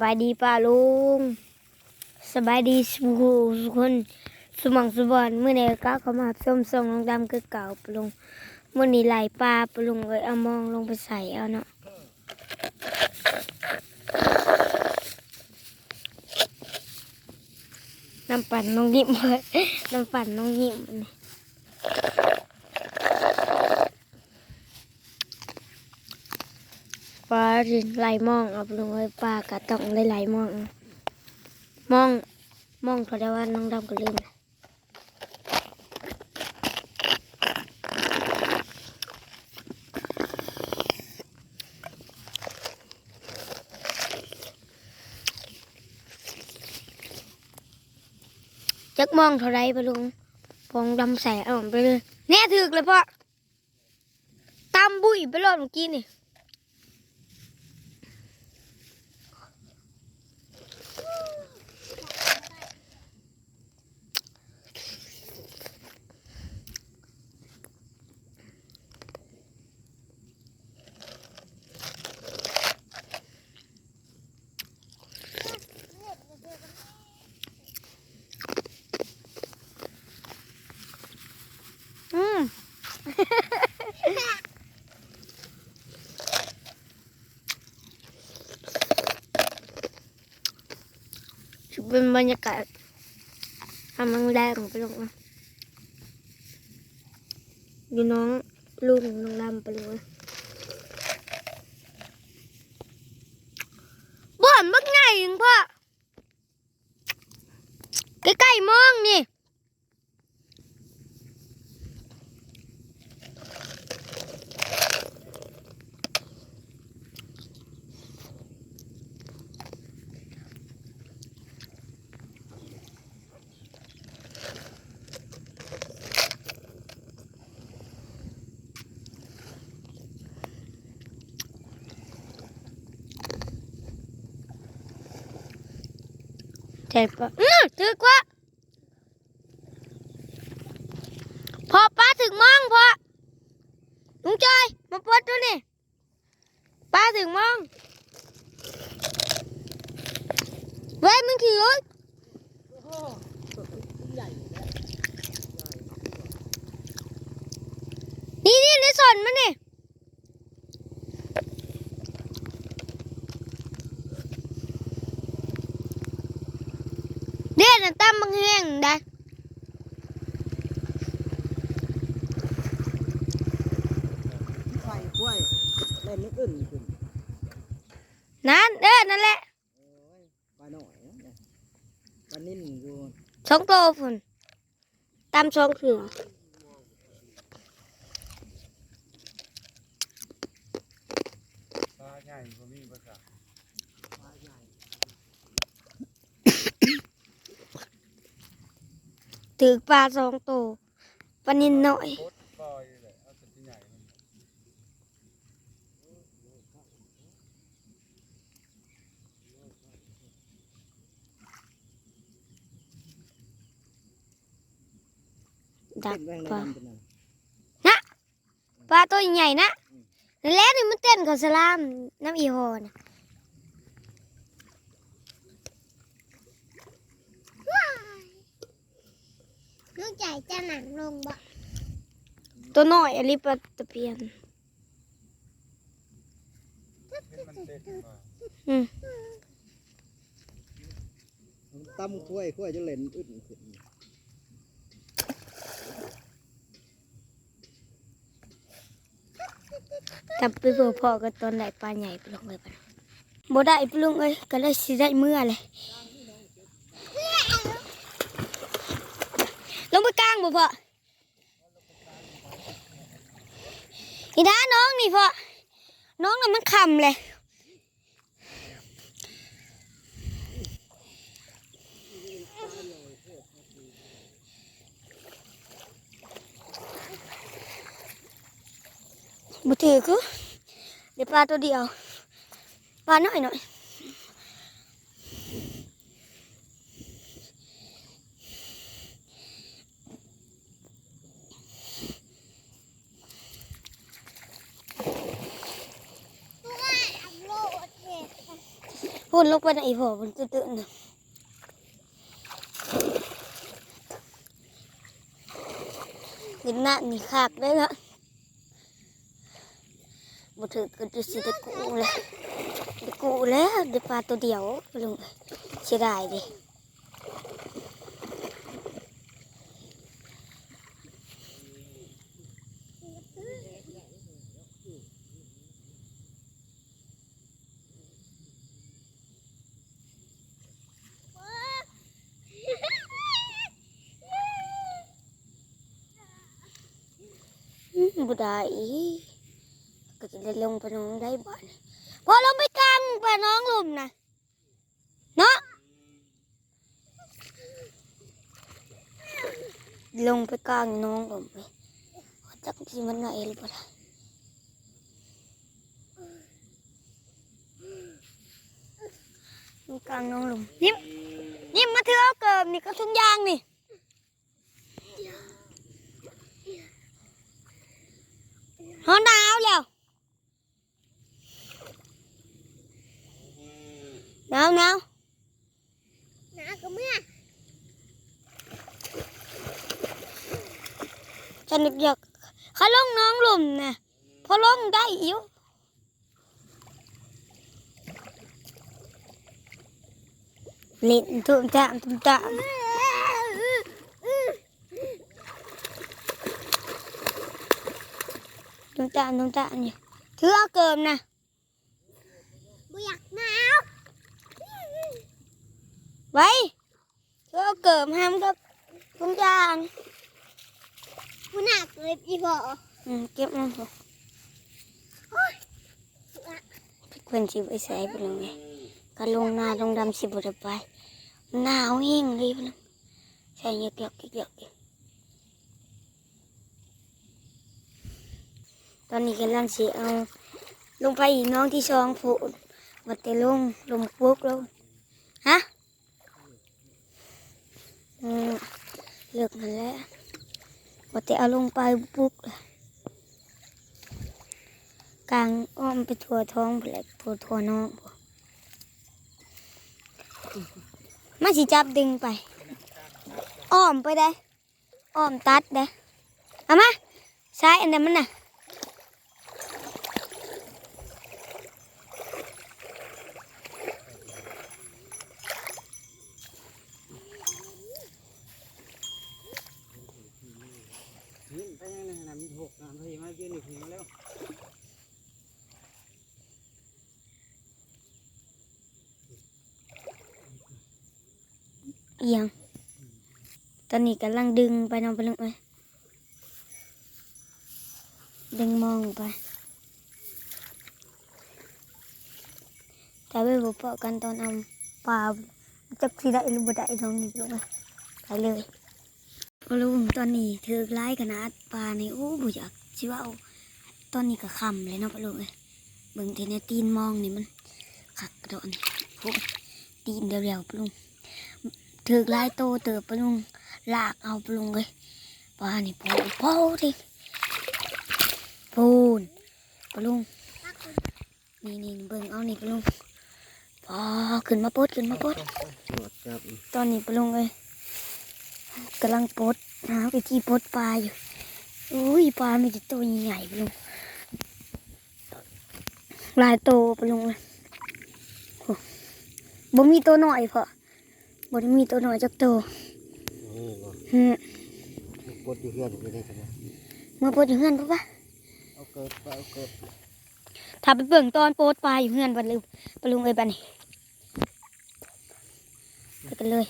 บายดีป้าลุงสบายดีสุขสุกคนสมองสุบอนเมื่อไหร่ก็เข้ามาส้มส่งลงดำคือเก่าปลุงเมื่อนี้ไหลปลาปลุงเลยเอามองลงไปใส่เอาเนาะน้ำปั่นน้องยิ้มเลยน้ำปั่นน้องยิ้มอัน ปลาดินไหลมองเอาปะลุงเลยปลากะต้องได้ไหลมอง มองมองเขาได้ว่าน้องดำก็ลืมจักมองเท่าไรไปลุงพองดำใส่เอาไปเลยแน่ถึกเลยพ่อตามบุยไปรอดเมื่อกี้นี่ อืม เป็นบรรยากาศกำลังแรงไปลงมาดูน้องลูกของน้องลำไปเลยบ่อนมักไงยิงพ่อใกล้ๆมองนี่ ใช่ปะอือถึกว่าพอป้าถึงมองพอลุงจอยมาปลดตัวนี่ป้าถึงมองเว้ยมึงขี่รถนี่นี่ในสอนมันนี่เด่นน่ะตั้มบังแห้งได้ไฟกล้วยเล่นนึกอื่นขึ้นนั่นเด้อนั่นแหละโอ้ยปลาหน่อยนะเนี่ยปลานิ่นอยู่สองโตฝุ่นตามสองเขือปลาใหญ่ก็มีภาษา ปลาใหญ่ ถือปลาสองโตปลานินหน่อยโคตรปล่อยเลยเอาแต่ที่ใหญ่มันดัเต้กนแรงในปลาน้ำเป็นอะไรปลาตัวใหญ่นะนั่นแหละนี่มันเต้นกับสลามน้ำอีโฮนะ ลูกใจจะหนังลงบ่ตัวน้อยอลิปลาตะเพียนเห็นมันเต้นมาอืมมันตั้มกล้วยกล้วยจะเล่นอื่นขึ้นกลับไปเพื่อพ่อก็ตอนได้ปลาใหญ่ไปลงเลยปะบ่ได้ไปลงเอ้ยก็เลยสิได้เมื่อเลย ลงไปกลางบ่พ่ออีด้าน้องนี่พ่อ น้องน่ะมันคำเลยบุถือคือเดี๋ยวปลาตัวเดียว ปลาน้อยหน่อย พูดลงไปในอีพอมันตื่นนะเห็นหน้านี่ขากได้ละบ่ถือก็จะสิได้กูเลยได้กูแล้วได้ปลาตัวเดียวลุงเสียดายดิ บุได้ก็จะได้ลงไปน้องได้บ่อนพอลงไปกลางไปน้องหลุมนะเนาะลงไปกลางน้องหลุมไปจักที่มันไหนหรือเปล่าลงกลางน้องหลุมยิ้มยิ้มมาเถอะเอาเกิบนี่ก็ทุ่งยางนี่ หอนหนาวแล้วหนาวหนาวหนาก็เมื่อฉันนึกอยากเขาลงน้องหลุมนะพอลงได้อยู่เล่นทุ่มตามทุ่มตามทุ่ม ตามทุ่มตามอยู่ถือเอาเกิมนะบ่อยากหนาวไว้ถือเอาเกิมห้ามกับทุ่มตามผู้หนักเลยพี่พ่ออืมเก็บมันเถอะเพื่อนสิไปใส่ไปเลยไงก็ลงนาลงดำสิบุตรไปหนาวแห้งเลยพะนังใส่เยอะเยอะเยอ ตอนนี้กำลังสิเอาลงไปอีกน้องที่สองผูดวัดแต่ลงลงปุ๊กลงฮะอืมเลิกมันแล้ววัดแต่เอาลงไปปุ๊กกลางอ้อมไปทัวท้องไปลทัวทัวน้องมาสิจับดึงไป อ้อมไปได้ อ้อมตัดได้เอามาใช้อันเดียวมันน่ะ นี่ไปยังไง นะมีหกนะพี่มายืนอีกทีแล้วเอียง ตอนนี้กำลังดึงไปน้องไปลงเอ้ยดึงมองไปแต่ไม่บอกพอกันตอนเอาปลาจักที่ได้หรือบ่ได้น้องนี่ลงไปไปเลย พอลุงตอนนี้ถือร้ายขนาดปลาในโอ้บ่อยากชิว่าเอาตอนนี้ก็คำเลยเนาะปะลุงเอ้ยเบิ่งทีในตีนมองนี่มันขักกระโดดนี่พวกตีนเดียวๆปะลุงถือกลายโตเติบปะลุงลากเอาปะลุงเลยปลานี่ปูปูดิปูนปะลุงนี่นี่เบิ่งเอานี่ปะลุงปอขึ้นมาปดขึ้นมาปดตรวจจับตอนนี้ปะลุงเลย กำลังปดหาวิธีปดปลาอยู่อุ้ยปลามีแต่ตัวใหญ่ๆปะลุงหลายโตปะลุงเลยโอ้บ่มีตัวหน่อยพอบ่ได้มีตัวหน่อยจักตัวนี่บ่อืมกดอยู่เพื่อนไปได้ครับมาโปดอยู่เฮือนปะปะเอาเกิดไปเอาเกิดถ้าไปเบิ่งตอนโปดปลาอยู่เฮือนบัดลืมปะลุงเอ้ยบัดนี้ไปกันเลย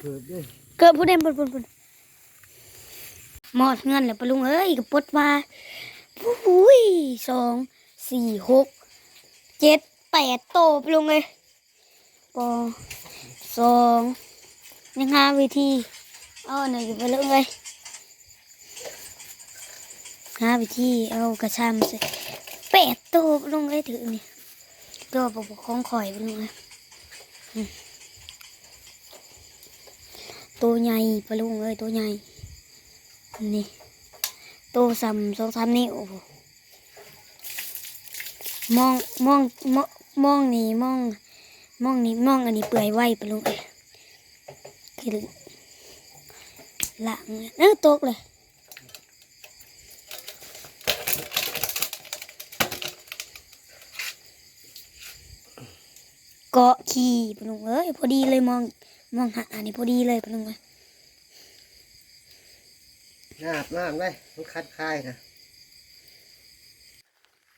เกิดด้วย เกิดผู้เด่นปุ่นปุ่นปุ่นหมอดเฮือนแล้วปลุงเอ้ยกับปดปลาอุ้ยสองสี่หกเจ็ดแปดโตปลุงเอ้ยปอสองยังหาวิธีเอาหน่อยอยู่ปะลุงเอ้ยหาวิธีเอากระชามใส่แปดโตปลุงเอ้ยถือนี่ตัวปกของข่อยปลุงเอ้ยอืม ตัวใหญ่ปะลุงเอ้ยตัวใหญ่ นี่ตัวซ้ำสองสามนิ้วพู้มองมองมองมองนี่มองมองนี้มองอันนี้เปื่อยไวปะลุงเอ้ยคือละเออตกเลยเกาะขี่ปะลุงเอ้ยพอดีเลยมอง มองหาอันนี้พอดีเลยปะลุงเอ้ยอาบน้ำได้มันคัดคายนะ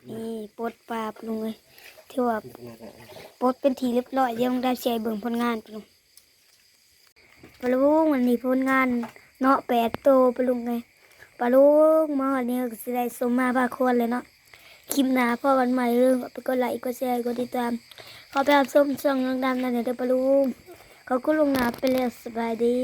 นี่ปลดปลาปะลุงเอ้ยที่ว่าปลดเป็นทีเรียบร้อยเดี๋ยวลงได้เสียเบิ่งผลงานปะลุงปะลุงวันนี้ผลงานเนาะแปดโตวปะลุงไงปะลุงมาวันนี้ก็สิได้สมมาพาควรเลยเนาะคลิปหน้าพอวันใหม่เรื่องไปกดไลค์กดแชร์กดติดตามขอไปรับชมช่องน้องดำนั่นเด้อปะลุง เขาก็ลงนาไปแล้วสบายดี